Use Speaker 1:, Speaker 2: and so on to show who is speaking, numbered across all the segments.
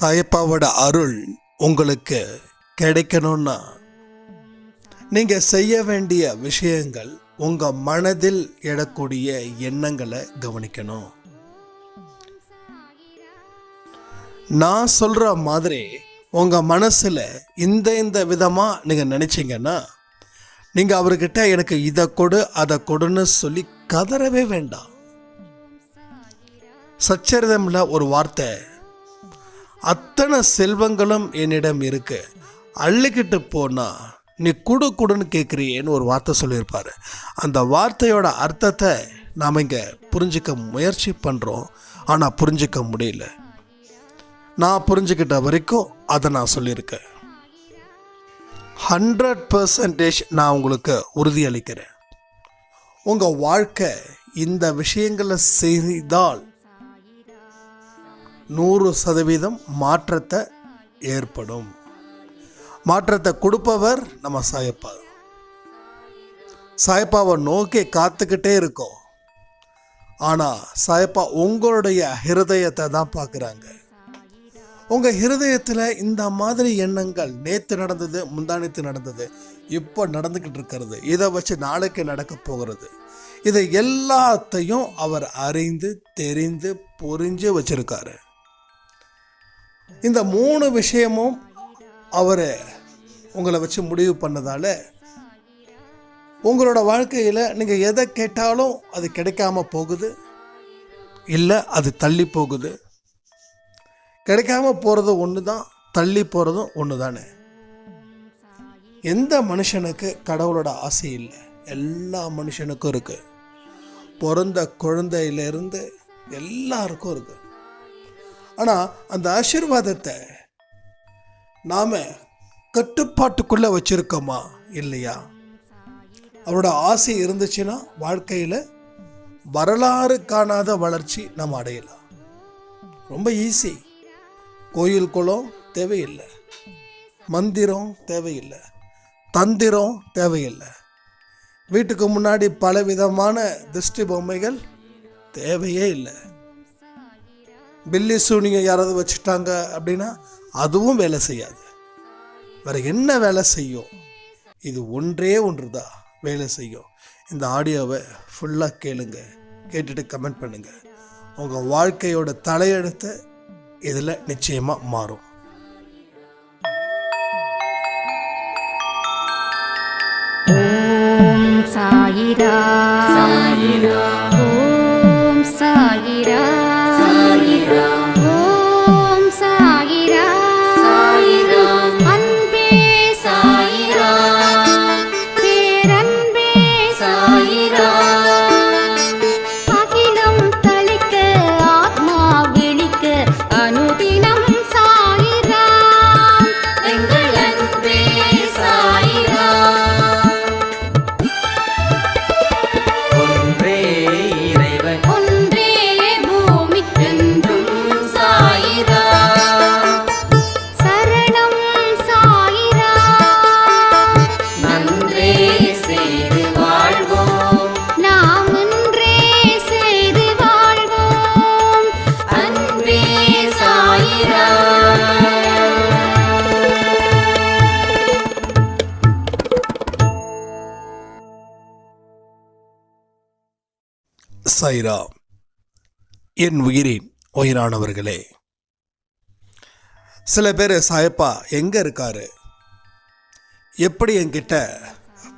Speaker 1: சாயப்பாவோட அருள் உங்களுக்கு கிடைக்கணும்னா நீங்கள் செய்ய வேண்டிய விஷயங்கள் உங்கள் மனதில் எடக்கூடிய எண்ணங்களை கவனிக்கணும். நான் சொல்கிற மாதிரி உங்கள் மனசில் இந்த இந்த விதமாக நீங்கள் நினச்சிங்கன்னா நீங்கள் அவர்கிட்ட எனக்கு இதை கொடு அதை கொடுன்னு சொல்லி கதறவே வேண்டாம். சச்சரிதமில் ஒரு வார்த்தை அத்தனை செல்வங்களும் என்னிடம் இருக்கு. அள்ளிக்கிட்டு போனா நீ குடு குடுன்னு கேட்குறியேன்னு ஒரு வார்த்தை சொல்லியிருப்பார். அந்த வார்த்தையோட அர்த்தத்தை நாம் இங்கே புரிஞ்சிக்க முயற்சி பண்ணுறோம் ஆனால் புரிஞ்சிக்க முடியல. நான் புரிஞ்சுக்கிட்ட வரைக்கும் அதை நான் சொல்லியிருக்கேன். ஹண்ட்ரட் பர்சன்டேஜ் நான் உங்களுக்கு உறுதியளிக்கிறேன். உங்கள் வாழ்க்கை இந்த விஷயங்களை செய்தால் நூறு சதவீதம் மாற்றத்தை ஏற்படும். மாற்றத்தை கொடுப்பவர் நம்ம சாயப்பா. சாயப்பாவை நோக்கி காத்துக்கிட்டே இருக்கோம். ஆனால் சாயப்பா உங்களுடைய ஹிருதயத்தை தான் பார்க்குறாங்க. உங்கள் ஹிருதயத்தில் இந்த மாதிரி எண்ணங்கள் நேற்று நடந்தது முந்தானத்து நடந்தது இப்போ நடந்துக்கிட்டு இருக்கிறது. இதை வச்சு நாளைக்கு நடக்க போகிறது. இதை எல்லாத்தையும் அவர் அறிந்து தெரிந்து புரிஞ்சு வச்சுருக்காரு. இந்த மூணு விஷயமும் அவர் உங்களை வச்சு முடிவு பண்ணதால் உங்களோட வாழ்க்கையில் நீங்கள் எதை கேட்டாலும் அது கிடைக்காம போகுது இல்லை அது தள்ளி போகுது. கிடைக்காம போகிறதும் ஒன்று தான் தள்ளி போகிறதும் ஒன்று தானே எந்த மனுஷனுக்கு கடவுளோட ஆசை இல்லை? எல்லா மனுஷனுக்கும் இருக்குது பிறந்த குழந்தையிலிருந்து எல்லாருக்கும் இருக்குது ஆனால் அந்த ஆசீர்வாதத்தை நாம் கட்டுப்பாட்டுக்குள்ளே வச்சுருக்கோமா இல்லையா? அவரோட ஆசை இருந்துச்சுன்னா வாழ்க்கையில் வரலாறு காணாத வளர்ச்சி நம்ம அடையலாம். ரொம்ப ஈஸி கோயில் குளம் தேவையில்லை. மந்திரம் தேவையில்லை. தந்திரம் தேவையில்லை. வீட்டுக்கு முன்னாடி பலவிதமான திருஷ்டி பொம்மைகள் தேவையே இல்லை. பில்லி சூனியம் யாராவது வச்சுட்டாங்க அப்படின்னா அதுவும் வேலை செய்யாது. வேற என்ன வேலை செய்யும்? இது ஒன்றே ஒன்று தான் வேலை செய்யும். இந்த ஆடியோவை ஃபுல்லாக கேளுங்க. கேட்டுட்டு கமெண்ட் பண்ணுங்க. உங்கள் வாழ்க்கையோட தலையெழுத்தை இதில் நிச்சயமாக மாறும்.
Speaker 2: ஓம் சாயிரா. சாயிரா.
Speaker 1: अनुदी என் உயிரின் உயிரானவர்களே சில பேர் சாயப்பா எங்கே இருக்காரு? எப்படி என்கிட்ட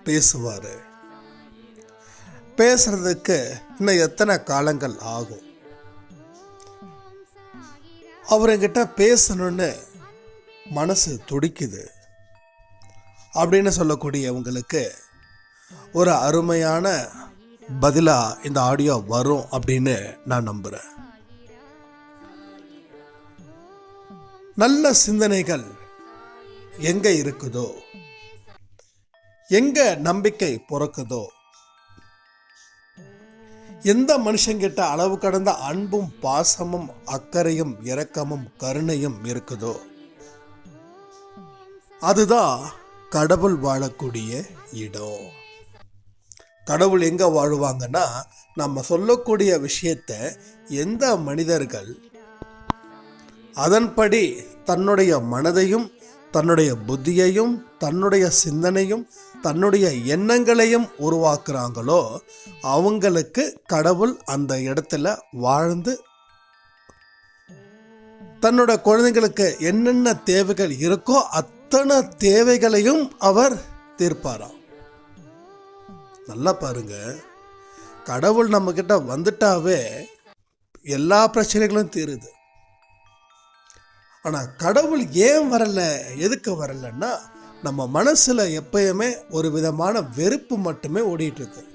Speaker 1: பேசுவார்? பேசுறதுக்கு இன்னும் எத்தனை காலங்கள் ஆகும்? அவர் என்கிட்ட பேசணும்னு மனசு துடிக்குது. அப்படின்னு சொல்லக்கூடியவங்களுக்கு ஒரு அருமையான பதிலாக இந்த ஆடியோ வரும் அப்படின்னு நான் நம்புகிறேன் நல்ல சிந்தனைகள் எங்க இருக்குதோ? எங்க நம்பிக்கை பிறக்குதோ? எந்த மனுஷங்கிட்ட அளவு கடந்த அன்பும் பாசமும் அக்கறையும் இரக்கமும் கருணையும் இருக்குதோ? அதுதான் கடவுள் வாழக்கூடிய இடம். கடவுள் எங்கே வாழுவாங்கன்னா நம்ம சொல்லக்கூடிய விஷயத்த எந்த மனிதர்கள் அதன்படி தன்னுடைய மனதையும் தன்னுடைய புத்தியையும் தன்னுடைய சிந்தனையும் தன்னுடைய எண்ணங்களையும் உருவாக்குறாங்களோ அவங்களுக்கு கடவுள் அந்த இடத்துல வாழ்ந்து தன்னோட குழந்தைங்களுக்கு என்னென்ன தேவைகள் இருக்கோ அத்தனை தேவைகளையும் அவர் தீர்ப்பாராம். நல்லா பாருங்க. கடவுள் நம்மக்கிட்ட வந்துட்டாவே எல்லா பிரச்சனைகளும் தீருது. ஆனால் கடவுள் ஏன் வரலை எதுக்கு வரலைன்னா நம்ம மனசில் எப்பயுமே ஒரு விதமான வெறுப்பு மட்டுமே ஓடிட்டுருக்கு.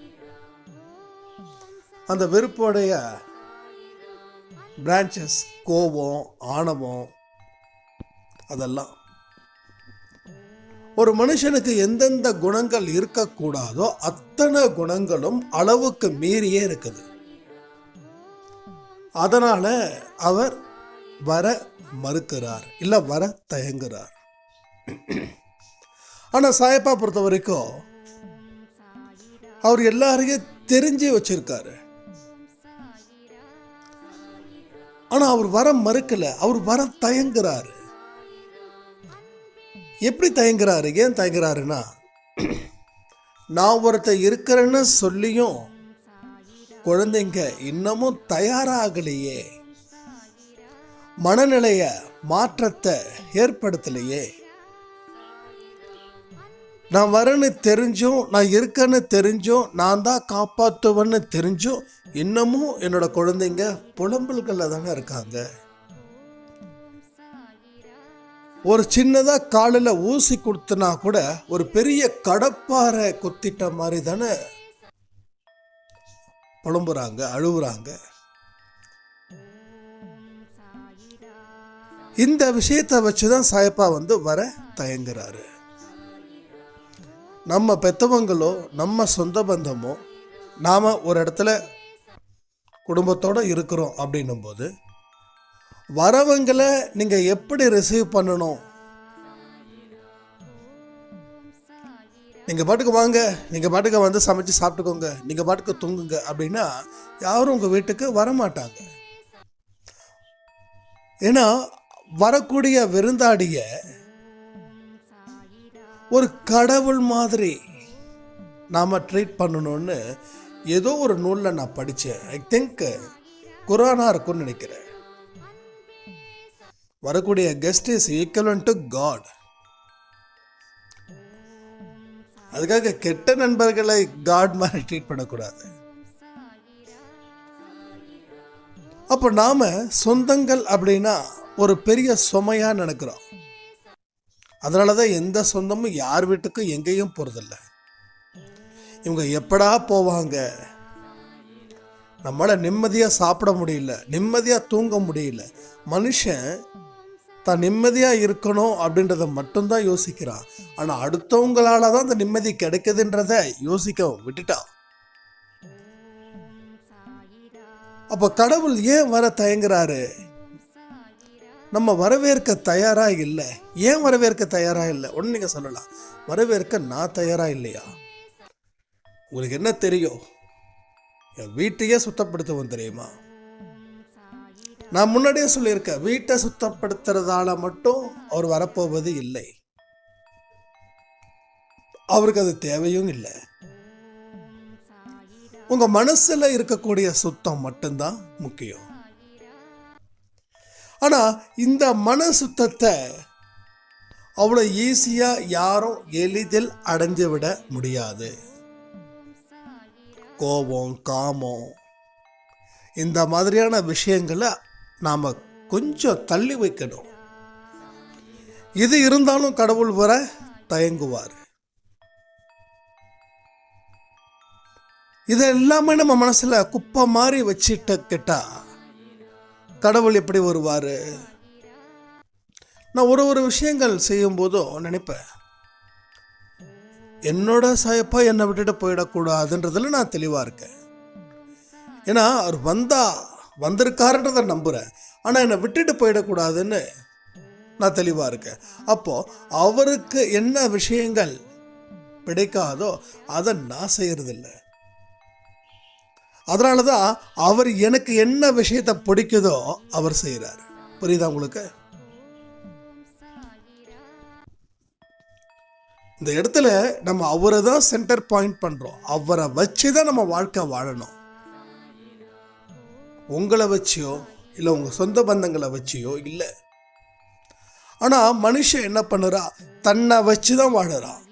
Speaker 1: அந்த வெறுப்போடைய பிரான்ச்சஸ் கோபம் ஆணவம் அதெல்லாம். ஒரு மனுஷனுக்கு எந்தெந்த குணங்கள் இருக்கக்கூடாதோ அத்தனை குணங்களும் அளவுக்கு மீறியே இருக்குது. அதனால் அவர் வர மறுக்கிறார் இல்லை வர தயங்குறார். ஆனால் சாயப்பா பொறுத்த வரைக்கும் அவர் எல்லாரையும் தெரிஞ்சு வச்சிருக்காரு. ஆனால் அவர் வர மறுக்கலை அவர் வர தயங்குறாரு. எப்படி தயங்குறாரு? ஏன் தயங்குறாருன்னா நான் ஒருத்தர் இருக்கிறேன்னு சொல்லியும் குழந்தைங்க இன்னமும் தயாராகலையே. மனநிலைய மாற்றத்தை ஏற்படுத்தலையே. நான் வரேன்னு தெரிஞ்சும் நான் இருக்கேன்னு தெரிஞ்சும் நான் தான் காப்பாற்றுவேன்னு தெரிஞ்சும் இன்னமும் என்னோட குழந்தைங்க புலம்பல்களில் தானே இருக்காங்க. ஒரு சின்னதாக காலில் ஊசி கொடுத்தனா கூட ஒரு பெரிய கடப்பாரை குத்திட்ட மாதிரி தானே? புலம்புறாங்க அழுவுறாங்க. இந்த விஷயத்தை வச்சு தான் சாயப்பா வந்து வர தயங்குறாரு. நம்ம பெத்தவங்களோ நம்ம சொந்த பந்தமோ நாம் ஒரு இடத்துல குடும்பத்தோடு இருக்கிறோம் அப்படின்னும் போது வரவங்களை நீங்கள் எப்படி ரிசீவ் பண்ணணும்? நீங்கள் பாட்டுக்கு வாங்க நீங்கள் பாட்டுக்கு வந்து சமைச்சு சாப்பிட்டுக்கோங்க நீங்கள் பாட்டுக்கு தூங்குங்க அப்படின்னா யாரும் உங்கள் வீட்டுக்கு வரமாட்டாங்க. ஏன்னா வரக்கூடிய விருந்தாடிய ஒரு கடவுள் மாதிரி நாம் ட்ரீட் பண்ணணும்னு ஏதோ ஒரு நூலில் நான் படித்தேன் ஐ திங்க் குரானாக இருக்கும்னு நினைக்கிறேன். வரக்கூடிய guest is equal to God அதுக்காக கெட்ட நண்பர்களை காட் மாதிரி ட்ரீட் பண்ணக்கூடாது. அப்போ நாம சொந்தங்கள் அப்படின்னா ஒரு பெரிய சுமையா நினைக்கிறோம். அதனால தான் எந்த சொந்தமும் யார் வீட்டுக்கும் எங்கேயும் போகிறதில்ல இவங்க எப்படா போவாங்க? நம்மளால் நிம்மதியாக சாப்பிட முடியல நிம்மதியாக தூங்க முடியல. மனுஷன் தான் நிம்மதியாக இருக்கணும் அப்படின்றத மட்டும்தான் யோசிக்கிறான் ஆனால் அடுத்தவங்களால தான் அந்த நிம்மதி கிடைக்குதுன்றத யோசிக்க விட்டுட்டான் அப்போ கடவுள் ஏன் வர தயங்குறாரு? நம்ம வரவேற்க தயாராக இல்லை. ஏன் வரவேற்க தயாராக இல்லை? ஒன்று நீங்கள் சொல்லலாம். வரவேற்க நான் தயாராக இல்லையா? உங்களுக்கு என்ன தெரியும்? என் வீட்டையே சுத்தப்படுத்துவோம் தெரியுமா? நான் முன்னாடியே சொல்லியிருக்கேன் வீட்டை சுத்தப்படுத்துறதால மட்டும் அவர் வரப்போவது இல்லை. அவருக்கு அது தேவையும் இல்லை. உங்க மனசுல இருக்கக்கூடிய சுத்தம் மட்டும்தான் முக்கியம். ஆனா இந்த மன சுத்தத்தை அவ்வளோ ஈஸியா யாரும் எளிதில் அடைஞ்சு விட முடியாது. கோபம் காமம் இந்த மாதிரியான விஷயங்களை நாம் கொஞ்சம் தள்ளி வைக்கணும். இது இருந்தாலும் கடவுள் வர தயங்குவார். இதை எல்லாமே நம்ம மனசில் குப்பை மாதிரி வச்சுட்டு கிட்டா கடவுள் எப்படி வருவார்? நான் ஒரு ஒரு விஷயங்கள் செய்யும் போதும் நினைப்பேன். என்னோட சாயப்பா என்னை விட்டுட்டு போயிடக்கூடாதுன்றதில் நான் தெளிவாக இருக்கேன். ஏன்னா அவர் வந்தால் வந்திருக்காருன்றதை நம்புகிறேன் ஆனால் என்னை விட்டுட்டு போயிடக்கூடாதுன்னு நான் தெளிவாக இருக்கேன். அப்போது அவருக்கு என்ன விஷயங்கள் கிடைக்காதோ அதை நான் செய்கிறதில்ல அதனால தான் அவர் எனக்கு என்ன விஷயத்தை பிடிக்குதோ அவர் செய்கிறார் புரியுதா உங்களுக்கு? இந்த இடத்துல நம்ம அவரை தான் சென்டர் பாயிண்ட் பண்ணுறோம் அவரை வச்சு தான் நம்ம வாழ்க்கை வாழணும். உங்களை வச்சியோ இல்லை உங்கள் சொந்த பந்தங்களை வச்சியோ இல்லை. ஆனால் மனுஷன் என்ன பண்ணுறா? தன்னை வச்சு தான் வாழறான்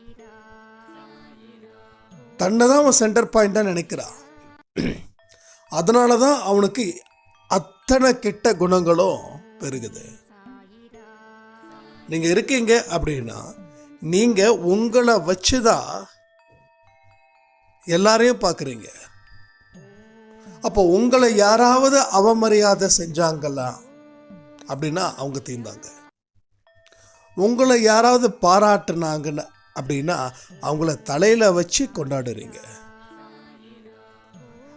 Speaker 1: தன்னை தான் அவன் சென்டர் பாயிண்டாக நினைக்கிறான் அதனால தான் அவனுக்கு அத்தனை கெட்ட குணங்களும் பெருகுது. நீங்கள் இருக்கீங்க அப்படின்னா நீங்கள் உங்களை வச்சு தான் எல்லாரையும் பார்க்குறீங்க. அப்போ உங்களை யாராவது அவமரியாதை செஞ்சாங்களா? அப்படின்னா அவங்க தீர்ந்தாங்க. உங்களை யாராவது பாராட்டுனாங்கன்னு அப்படின்னா அவங்கள தலையில் வச்சு கொண்டாடுறீங்க.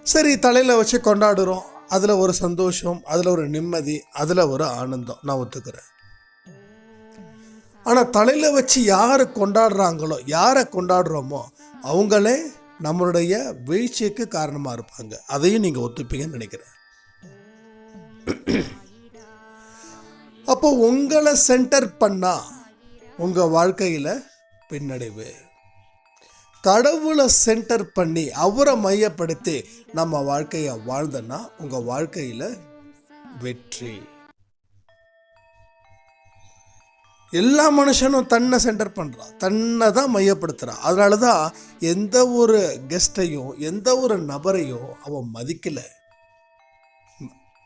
Speaker 1: சரி தலையில் வச்சு கொண்டாடுறோம். அதில் ஒரு சந்தோஷம் அதில் ஒரு நிம்மதி அதில் ஒரு ஆனந்தம். நான் ஒத்துக்கிறேன். ஆனால் தலையில் வச்சு யாரை கொண்டாடுறாங்களோ யாரை கொண்டாடுறோமோ அவங்களே நம்மளுடைய வீழ்ச்சிக்கு காரணமாக இருப்பாங்க. அதையும் நீங்கள் ஒத்துப்பீங்கன்னு நினைக்கிறேன். அப்போ உங்களை சென்டர் பண்ணால் உங்கள் வாழ்க்கையில் பின்னடைவு. கடவுளை சென்டர் பண்ணி அவரை மையப்படுத்தி நம்ம வாழ்க்கையை வாழ்ந்தோன்னா உங்கள் வாழ்க்கையில் வெற்றி. எல்லா மனுஷனும் தன்னை சென்டர் பண்ணுறான் தன்னை தான் மையப்படுத்துகிறான் அதனால தான் எந்த ஒரு கெஸ்ட்டையும் எந்த ஒரு நபரையும் அவன் மதிக்கலை.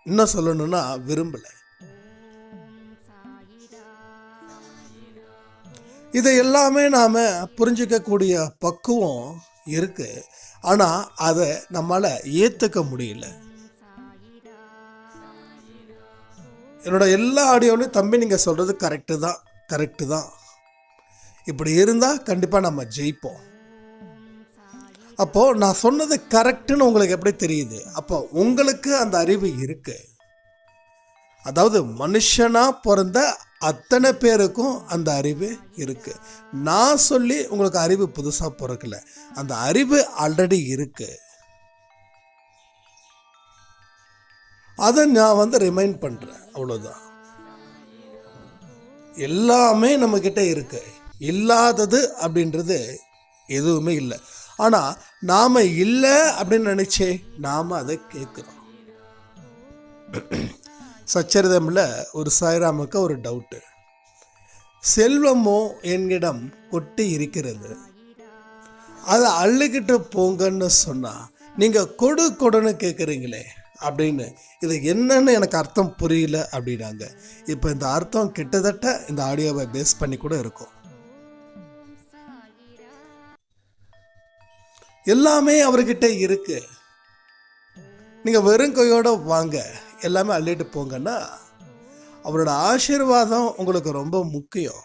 Speaker 1: இன்னும் சொல்லணும்னா விரும்பலை. இதை எல்லாமே நாம் புரிஞ்சிக்கக்கூடிய பக்குவம் இருக்குது ஆனால் அதை நம்மளால் ஏற்றுக்க முடியல. என்னோட எல்லா ஆடியோலையும் தம்பி நீங்கள் சொல்கிறது கரெக்டு தான். கரெக்டு தான். இப்படி இருந்தால் கண்டிப்பாக நம்ம ஜெயிப்போம். அப்போது நான் சொன்னது கரெக்டுன்னு உங்களுக்கு எப்படி தெரியுது? அப்போ உங்களுக்கு அந்த அறிவு இருக்குது அதாவது மனுஷனாக பிறந்த அத்தனை பேருக்கும் அந்த அறிவு இருக்குது நான் சொல்லி உங்களுக்கு அறிவு புதுசாக பிறக்கல. அந்த அறிவு ஆல்ரெடி இருக்குது அதை நான் வந்து ரிமைண்ட் பண்ணுறேன் அவ்வளோதான் எல்லாமே நம்மக்கிட்ட இருக்கு. இல்லாதது அப்படின்றது எதுவுமே இல்லை. ஆனால் நாம் இல்லை அப்படின்னு நினச்சே நாம் அதை கேட்குறோம். சச்சரிதமில் ஒரு சாய்ராமுக்கு ஒரு டவுட்டு செல்வமோ என்னிடம் கொட்டி இருக்கிறது. அதை அள்ளிக்கிட்டு போங்கன்னு சொன்னால் நீங்கள் கொடு கொடுன்னு கேட்குறீங்களே அப்படின்னு. இது என்னன்னு எனக்கு அர்த்தம் புரியல அப்படின்னாங்க. இப்போ இந்த அர்த்தம் கிட்டத்தட்ட இந்த ஆடியோவை பேஸ் பண்ணி கூட இருக்கும். எல்லாமே அவர்கிட்ட இருக்கு. நீங்கள் வெறும் கையோட வாங்க. எல்லாமே அள்ளிட்டு போங்கன்னா அவரோட ஆசீர்வாதம் உங்களுக்கு ரொம்ப முக்கியம்.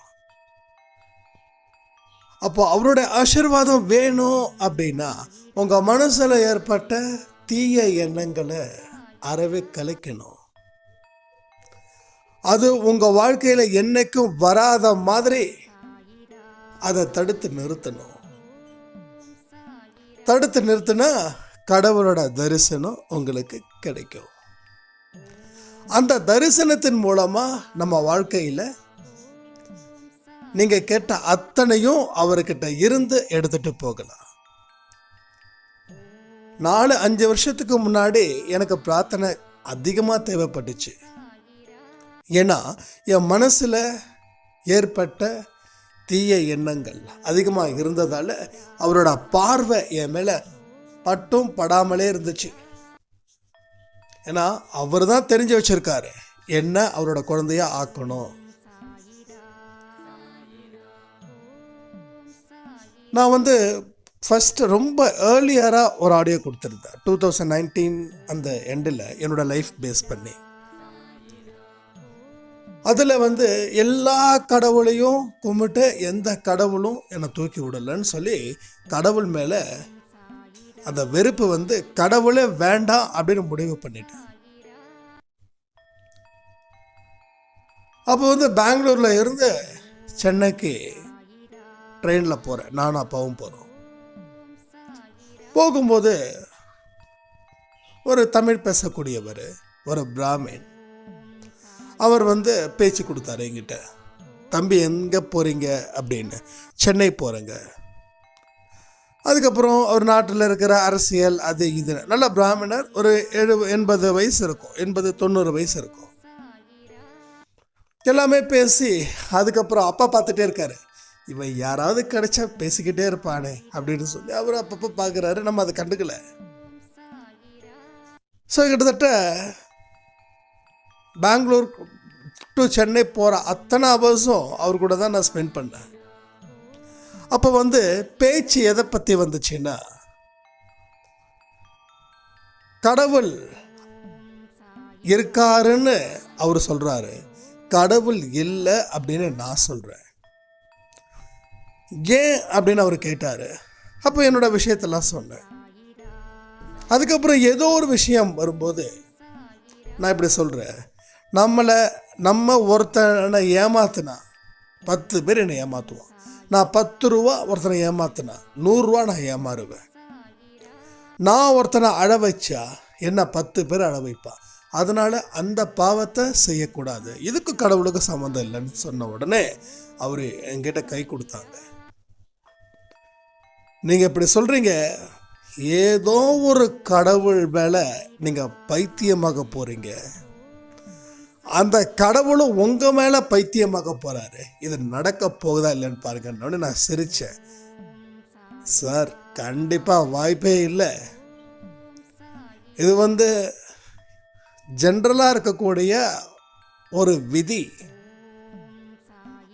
Speaker 1: அப்போ அவருடைய ஆசீர்வாதம் வேணும் அப்படின்னா உங்கள் மனசில் ஏற்பட்ட தீய எண்ணங்களை அறவே கலைக்கணும். அது உங்கள் வாழ்க்கையில் என்னைக்கும் வராத மாதிரி அதை தடுத்து நிறுத்தணும். தடுத்து நிறுத்தினா கடவுளோட தரிசனம் உங்களுக்கு கிடைக்கும். அந்த தரிசனத்தின் மூலமா நம்ம வாழ்க்கையில நீங்க கேட்ட அத்தனையும் அவர்கிட்ட இருந்து எடுத்துட்டு போகலாம். நாலு அஞ்சு வருஷத்துக்கு முன்னாடி எனக்கு பிரார்த்தனை அதிகமாக தேவைப்பட்டுச்சு. ஏன்னா என் மனசில் ஏற்பட்ட தீய எண்ணங்கள் அதிகமாக இருந்ததால் அவரோட பார்வை என் மேலே பட்டும் படாமலே இருந்துச்சு. ஏன்னா அவர் தான் தெரிஞ்சு வச்சுருக்காரு. என்ன அவரோட குழந்தையா ஆக்கணும்? நான் வந்து ஃபஸ்ட்டு ரொம்ப ஏர்லியராக ஒரு ஆடியோ கொடுத்துருந்தேன் டூ தௌசண்ட் நைன்டீன் அந்த எண்டில் என்னோட லைஃப் பேஸ் பண்ணி. அதில் வந்து எல்லா கடவுளையும் கும்பிட்டு எந்த கடவுளும் என்னை தூக்கி விடலைன்னு சொல்லி கடவுள் மேலே அந்த வெறுப்பு வந்து கடவுளே வேண்டாம் அப்படின்னு முடிவு பண்ணிட்டேன் அப்போ வந்து பெங்களூரில் இருந்து சென்னைக்கு ட்ரெயினில் போகிறேன் நானும் அப்பாவும் போகிறோம் போகும்போது ஒரு தமிழ் பேசக்கூடியவர் ஒரு பிராமின் அவர் வந்து பேச்சு கொடுத்தாரு என்கிட்ட. தம்பி எங்கே போகிறீங்க அப்படின்னு. சென்னை போகிறேங்க அதுக்கப்புறம் அவர் நாட்டில் இருக்கிற அரசியல் அது இது. நல்ல பிராமணர் ஒரு எழு எண்பது வயசு இருக்கும். எண்பது தொண்ணூறு வயசு இருக்கும். எல்லாமே பேசி அதுக்கப்புறம் அப்பா பார்த்துட்டே இருக்காரு. இவன் யாராவது கிடைச்சா பேசிக்கிட்டே இருப்பானே அப்படின்னு சொல்லி அவர் அப்பப்போ பார்க்குறாரு நம்ம அதை கண்டுக்கல. ஸோ கிட்டத்தட்ட பெங்களூர் டு சென்னை போகிற அத்தனை அவர்ஸும் அவர் கூட தான் நான் ஸ்பெண்ட் பண்ணேன். அப்போ வந்து பேச்சு எதை பற்றி வந்துச்சுன்னா கடவுள் இருக்காருன்னு அவர் சொல்கிறாரு கடவுள் இல்லை அப்படின்னு நான் சொல்கிறேன் ஏன் அப்படின்னு அவர் கேட்டார். அப்போ என்னோட விஷயத்தெல்லாம் சொன்னேன். அதுக்கப்புறம் ஏதோ ஒரு விஷயம் வரும்போது நான் இப்படி சொல்கிறேன் நம்மளை நம்ம ஒருத்தனை ஏமாத்தினா பத்து பேர் என்னை ஏமாற்றுவான் நான் பத்து ரூபா ஒருத்தனை ஏமாத்தினா நூறுரூவா நான் ஏமாறுவேன். நான் ஒருத்தனை அழ வச்சா என்ன பத்து பேர் அழ வைப்பான். அதனால் அந்த பாவத்தை செய்யக்கூடாது. இதுக்கு கடவுளுக்கு சம்மந்தம் இல்லைன்னு சொன்ன உடனே அவர் என்கிட்ட கை கொடுத்தாங்க. நீங்கள் இப்படி சொல்கிறீங்க ஏதோ ஒரு கடவுள் மேலே நீங்கள் பைத்தியமாக போகிறீங்க அந்த கடவுளும் உங்கள் மேலே பைத்தியமாக போகிறாரு இது நடக்க போகுதா இல்லைன்னு பாருங்கன்னு நான் சிரித்தேன் சார் கண்டிப்பாக வாய்ப்பே இல்லை. இது வந்து ஜென்ரலாக இருக்கக்கூடிய ஒரு விதி.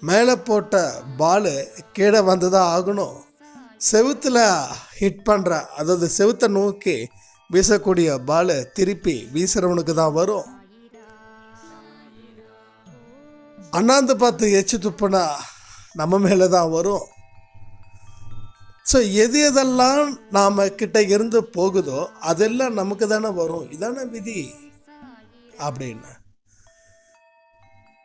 Speaker 1: மேலே போட்ட பால் கீழே வந்து தான் ஆகணும். செவுத்தில் ஹிட் பண்ணுற அதாவது செவுத்தை நோக்கி வீசக்கூடிய பால் திருப்பி வீசுறவனுக்கு தான் வரும். அண்ணாந்து பார்த்து எச்சு துப்புனா நம்ம மேலே தான் வரும். ஸோ எது எதெல்லாம் நாம் கிட்ட இருந்து போகுதோ அதெல்லாம் நமக்கு தானே வரும். இதானே விதி. அப்படின்னு.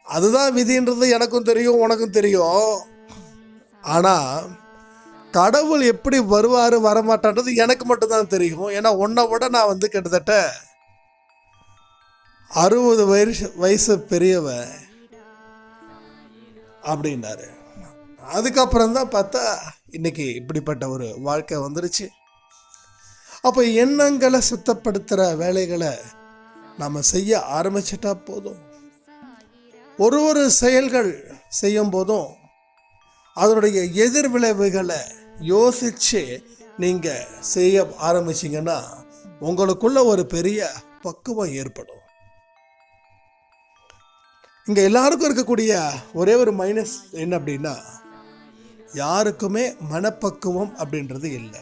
Speaker 1: அதுதான் விதின்றது எனக்கும் தெரியும் உனக்கும் தெரியும். ஆனால் கடவுள் எப்படி வருவார் வரமாட்டான்றது எனக்கு மட்டும்தான் தெரியும். ஏன்னா உன்னை விட நான் வந்து கிட்டத்தட்ட அறுபது வயசு வயசு பெரியவன். அப்படின்னாரு. அதுக்கப்புறம் தான் பார்த்தா இன்னைக்கு இப்படிப்பட்ட ஒரு வாழ்க்கை வந்துருச்சு. அப்போ எண்ணங்களை சுத்தப்படுத்துகிற வேலைகளை நாம் செய்ய ஆரம்பிச்சிட்டா போதும். ஒரு ஒரு செயல்கள் செய்யும் போதும் அதனுடைய எதிர்விளைவுகளை யோசித்து நீங்கள் செய்ய ஆரம்பிச்சிங்கன்னா உங்களுக்குள்ள ஒரு பெரிய பக்குவம் ஏற்படும். இங்கே எல்லாருக்கும் இருக்கக்கூடிய ஒரே ஒரு மைனஸ் என்ன அப்படின்னா யாருக்குமே மனப்பக்குவம் அப்படின்றது இல்லை.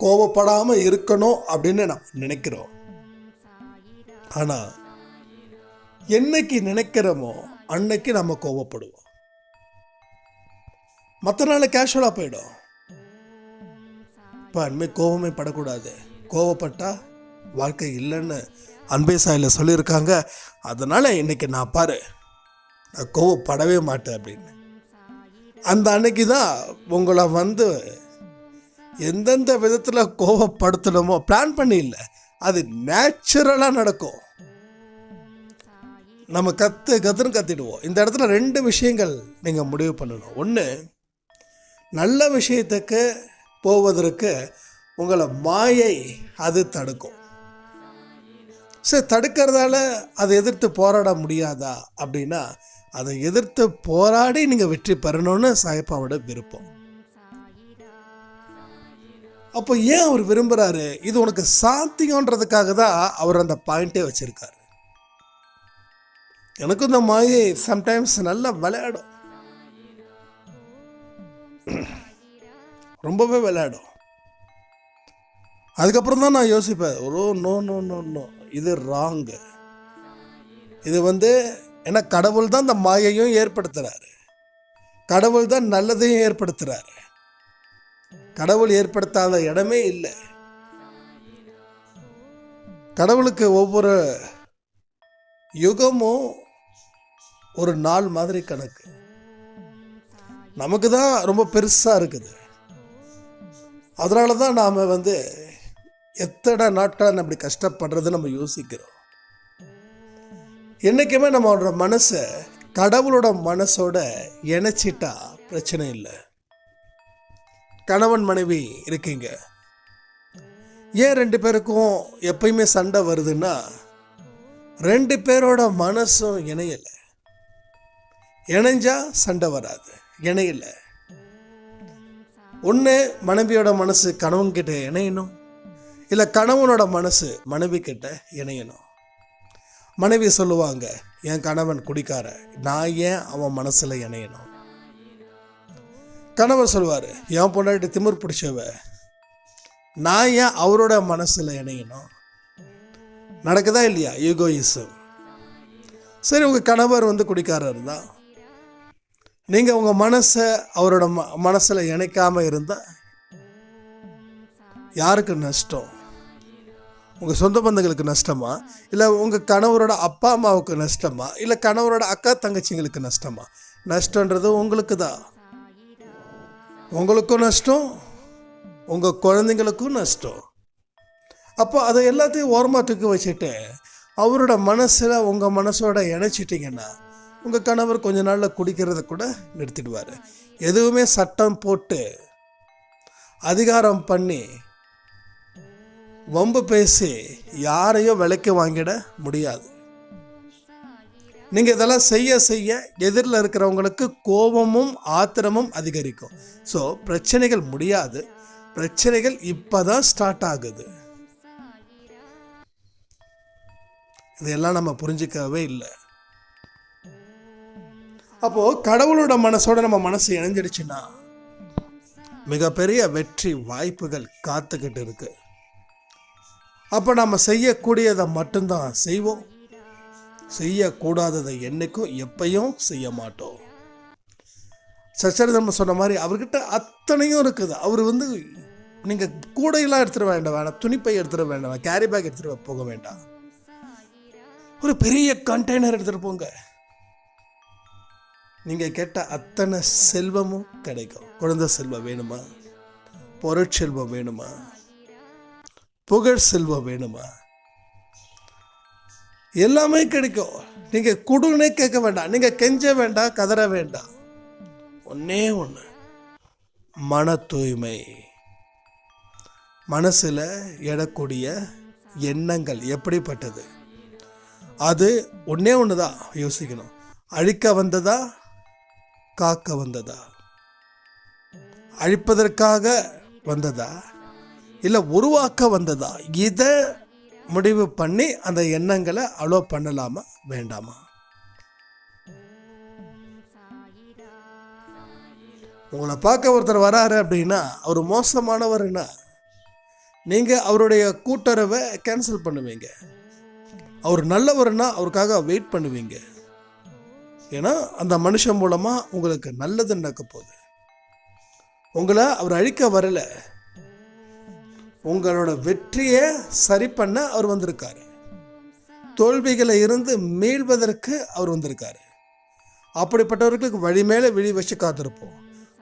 Speaker 1: கோவப்படாமல் இருக்கணும் அப்படின்னு நாம் நினைக்கிறோம். ஆனால் என்னைக்கு நினைக்கிறோமோ அன்னைக்கு நம்ம கோவப்படுவோம். மற்ற நாள் கேஷுவலாக போயிடும். இப்போ அன்பே கோவமே படக்கூடாது. கோவப்பட்டால் வாழ்க்கை இல்லைன்னு அன்பே சாயில் சொல்லியிருக்காங்க. அதனால் இன்னைக்கு நான் பாரு நான் கோவப்படவே மாட்டேன் அப்படின்னு. அந்த அன்னைக்கு தான் உங்களை வந்து எந்தெந்த விதத்தில் கோவப்படுத்தணுமோ பிளான் பண்ணி இல்லை அது நேச்சுரலாக நடக்கும். நம்ம கற்று கற்றுன்னு கத்திடுவோம். இந்த இடத்துல ரெண்டு விஷயங்கள் நீங்கள் முடிவு பண்ணணும். ஒன்று நல்ல விஷயத்துக்கு போவதற்கு உங்களை மாயை அது தடுக்கும். சரி தடுக்கிறதால அதை எதிர்த்து போராட முடியாதா அப்படின்னா அதை எதிர்த்து போராடி நீங்கள் வெற்றி பெறணும்னு சாயப்பாவோட விருப்பம். அப்போ ஏன் அவர் விரும்புகிறாரு இது உனக்கு சாத்தியன்றதுக்காக தான் அவர் அந்த பாயிண்டே வச்சுருக்காரு. எனக்கும் இந்த மாயை சம்டைம்ஸ் நல்லா விளையாடும். ரொம்பவே விளையாடும். அதுக்கப்புறம் தான் நான் யோசிப்பேன் ஒரு நோ நோ நோ நோ இது ராங்கு இது வந்து ஏன்னா கடவுள் தான் இந்த மாயையும் ஏற்படுத்துகிறாரு கடவுள் தான் நல்லதையும் ஏற்படுத்துகிறாரு கடவுள் ஏற்படுத்தாத இடமே இல்லை. கடவுளுக்கு ஒவ்வொரு யுகமும் ஒரு நாள் மாதிரி கணக்கு. நமக்கு தான் ரொம்ப பெருசாக இருக்குது. அதனால தான் நாம் வந்து எத்தனை நாட்கள் அப்படி கஷ்டப்படுறது நம்ம யோசிக்கிறோம். என்றைக்குமே நம்மளோட மனசை கடவுளோட மனசோட இணைச்சிட்டா பிரச்சனை இல்லை. கணவன் மனைவி இருக்கீங்க. ஏன் ரெண்டு பேருக்கும் எப்பயுமே சண்டை வருதுன்னா ரெண்டு பேரோட மனசும் இணையலை. இணைஞ்சா சண்டை வராது. இணையல. ஒன்று மனைவியோட மனசு கணவன்கிட்ட இணையணும். இல்லை கணவனோட மனசு மனைவி கிட்ட இணையணும். மனைவி சொல்லுவாங்க என் கணவன் குடிக்கார நான் ஏன் அவன் மனசில் இணையணும்? கணவர் சொல்லுவார் என் பொண்டாட்டி திமிர் பிடிச்சவ நான் ஏன் அவரோட மனசில் இணையணும்? நடக்குதா இல்லையா? ஈகோயிசம் சரி உங்கள் கணவர் வந்து குடிக்காரர் தான். நீங்கள் உங்கள் மனசை அவரோட ம மனசில் இணைக்காமல் இருந்தால் யாருக்கு நஷ்டம்? உங்கள் சொந்த பந்தங்களுக்கு நஷ்டமா? இல்லை உங்கள் கணவரோட அப்பா அம்மாவுக்கு நஷ்டமா? இல்லை கணவரோட அக்கா தங்கச்சிங்களுக்கு நஷ்டமா? நஷ்டன்றது உங்களுக்கு தான். உங்களுக்கும் நஷ்டம் உங்கள் குழந்தைங்களுக்கும் நஷ்டம். அப்போ அதை எல்லாத்தையும் ஓரமாக தூக்கி வச்சுட்டு அவரோட மனசில் உங்கள் மனசோட இணைச்சிட்டிங்கன்னா உங்கள் கணவர் கொஞ்ச நாளில் குடிக்கிறத கூட நிறுத்திடுவார். எதுவுமே சட்டம் போட்டு அதிகாரம் பண்ணி வம்பு பேசி யாரையும் விலைக்கு வாங்கிட முடியாது. நீங்கள் இதெல்லாம் செய்ய செய்ய எதிரில் இருக்கிறவங்களுக்கு கோபமும் ஆத்திரமும் அதிகரிக்கும். ஸோ பிரச்சனைகள் முடியாது. பிரச்சனைகள் இப்போ தான் ஸ்டார்ட் ஆகுது. இதெல்லாம் நம்ம புரிஞ்சிக்கவே இல்லை. அப்போது கடவுளோட மனசோட நம்ம மனசு இணைஞ்சிடுச்சுன்னா மிகப்பெரிய வெற்றி வாய்ப்புகள் காத்துக்கிட்டு இருக்கு. அப்போ நம்ம செய்யக்கூடியதை மட்டும்தான் செய்வோம். செய்யக்கூடாததை என்றைக்கும் எப்பையும் செய்ய மாட்டோம். சச்சரிதம் சொன்ன மாதிரி அவர்கிட்ட அத்தனையும் இருக்குது. அவர் வந்து நீங்கள் கூடையெல்லாம் எடுத்துட வேண்டாம் வேணாம். துணிப்பை எடுத்துட வேண்டாம் கேரி பேக் எடுத்துகிட்டு போக வேண்டாம். ஒரு பெரிய கண்டெய்னர் எடுத்துகிட்டு போங்க. நீங்கள் கேட்ட அத்தனை செல்வமும் கிடைக்கும். குழந்தை செல்வம் வேணுமா? பொருட்செல்வம் வேணுமா? புகழ் செல்வம் வேணுமா? எல்லாமே கிடைக்கும். நீங்கள் கொடுன்னே கேட்க வேண்டாம். நீங்கள் கெஞ்ச வேண்டாம் கதற வேண்டாம். ஒன்றே ஒன்று மன தூய்மை. மனசில் எடக்கூடிய எண்ணங்கள் எப்படிப்பட்டது? அது ஒன்றே ஒன்று தான் யோசிக்கணும். அழிக்க வந்ததா? காக்க வந்ததா? அழிப்பதற்காக வந்ததா? இல்லை உருவாக்க வந்ததா? இதை முடிவு பண்ணி அந்த எண்ணங்களை அலோ பண்ணலாமா வேண்டாமா? உங்களை பார்க்க ஒருத்தர் வராரு அப்படின்னா அவர் மோசமானவர்னா நீங்கள் அவருடைய கூட்டுறவை கேன்சல் பண்ணுவீங்க. அவர் நல்லவர்னா அவருக்காக வெயிட் பண்ணுவீங்க. ஏன்னா அந்த மனுஷன் மூலமாக உங்களுக்கு நல்லது நடக்க போகுது. உங்களை அவர் அழிக்க வரல. உங்களோட வெற்றியை சரி பண்ண அவர் வந்திருக்காரு. தோல்விகளை இருந்து மீள்வதற்கு அவர் வந்திருக்காரு. அப்படிப்பட்டவர்களுக்கு வழி மேலே விழி வச்சு காத்திருப்போம்.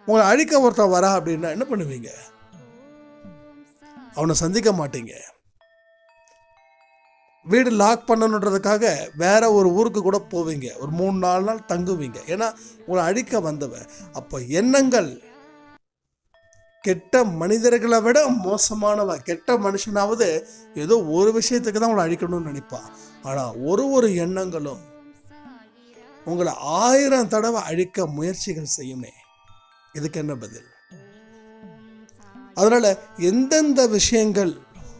Speaker 1: உங்களை அழிக்க ஒருத்தன் வரா அப்படின்னா என்ன பண்ணுவீங்க? அவனை சந்திக்க மாட்டீங்க. வீடு லாக் பண்ணணுன்றதுக்காக வேற ஒரு ஊருக்கு கூட போவீங்க. ஒரு மூணு நாலு நாள் தங்குவீங்க. ஏன்னா உங்களை அழிக்க வந்தவன் அப்போ எண்ணங்கள் கெட்ட மனிதர்களை விட மோசமானவன் கெட்ட மனுஷனாவது ஏதோ ஒரு விஷயத்துக்கு தான் உங்களை அழிக்கணும்னு நினைப்பான். ஆனால் ஒரு ஒரு எண்ணங்களும் உங்களை ஆயிரம் தடவை அழிக்க முயற்சிகள் செய்யுமே. இதுக்கு என்ன பதில்? அதனால எந்தெந்த விஷயங்கள்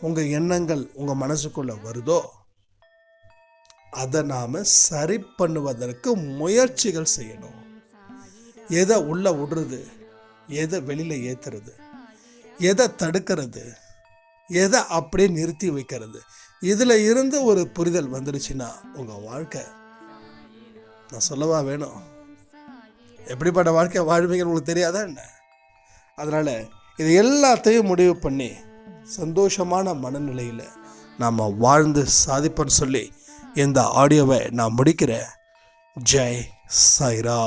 Speaker 1: உங்கள் எண்ணங்கள் உங்கள் மனசுக்குள்ளே வருதோ அதை நாம் சரி பண்ணுவதற்கு முயற்சிகள் செய்யணும். எதை உள்ளே விடுறது எதை வெளியில் ஏற்றுறது எதை தடுக்கிறது எதை அப்படியே நிறுத்தி வைக்கிறது. இதில் இருந்து ஒரு புரிதல் வந்துடுச்சுன்னா உங்கள் வாழ்க்கை நான் சொல்லவா வேணும்? எப்படிப்பட்ட வாழ்க்கை வாழ்வீங்கன்னு உங்களுக்கு தெரியாதா என்ன? அதனால் இது எல்லாத்தையும் முடிவு பண்ணி சந்தோஷமான மனநிலையில் நாம் வாழ்ந்து சாதிப்போன்னு சொல்லி இந்த ஆடியோவை நான் முடிக்கிறேன் ஜெய் சைரா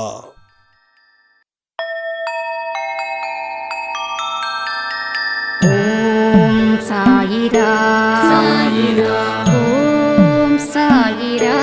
Speaker 2: சாயிரா சாயிரா ஓம்
Speaker 3: சாயிரா